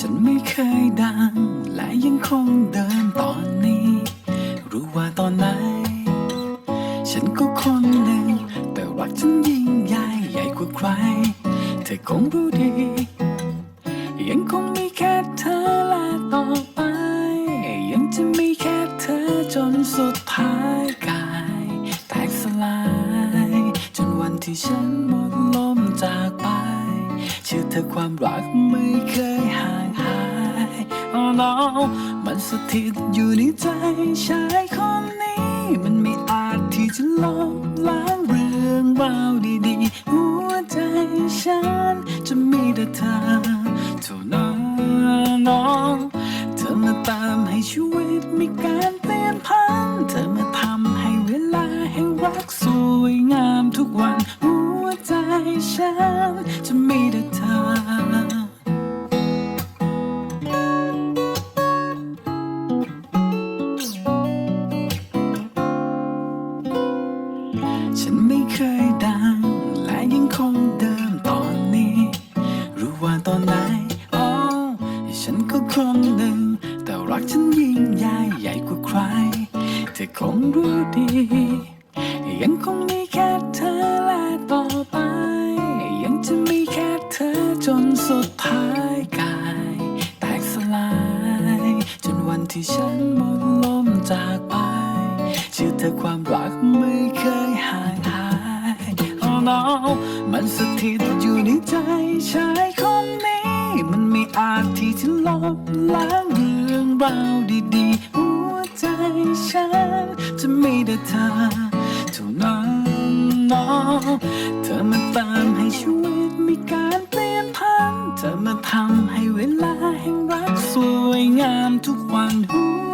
ฉันไม่เคยดัง และยังคงเดินตอนนี้ รู้ว่าตอนไหน ฉันก็คนหนึ่ง แต่รักฉันยิ่งใหญ่ใหญ่กว่าใคร เธอคงรู้ดี ยังคงมีแค่เธอและต่อไป ยังจะมีแค่เธอจนสุดท้ายกาย แตกสลาย จนวันที่ฉันหมดลมจากไปเชื่อเธอความรักไม่เคยหาง หามันสถิตอยู่ในใจชายคนนี้ มันไม่อาจที่จะลบล้างเรื่องราวดีๆ หัวใจฉันจะมีแต่เธอเท่านั้นน้อง เธอมาตามให้ชีวิตมีการเปลี่ยนพันเธอมาทำให้เวลาแห่งรักสวยงามทุกวัน หัวใจฉันจะมีแต่เธอ เคยดัง และยังคงเดิมตอนนี้ รู้ว่าตอนไหนอ๋อฉันก็คนหนึ่ง แต่รักฉันยิ่งใหญ่ใหญ่กว่าใคร เธอคงรู้ดี ยังคงมีแค่เธอและต่อไป ยังจะมีแค่เธอจนสุดท้ายกาย แตกสลาย จนวันที่ฉันหมดลมจากไป ชื่อเธอความรักไม่เคยห่างหาย Oh no มันสถิตอยู่ในใจชายคนนี้ มันไม่อาจที่จะลบล้างเรื่องราวดีๆ หัวใจฉันจะไมีแต่เธอเท่านั้น no เธอมาตามให้ชีวิตมีการเปลี่ยนพันเธอมาทำให้เวลาแห่งรักสวยงามทุกวันหัว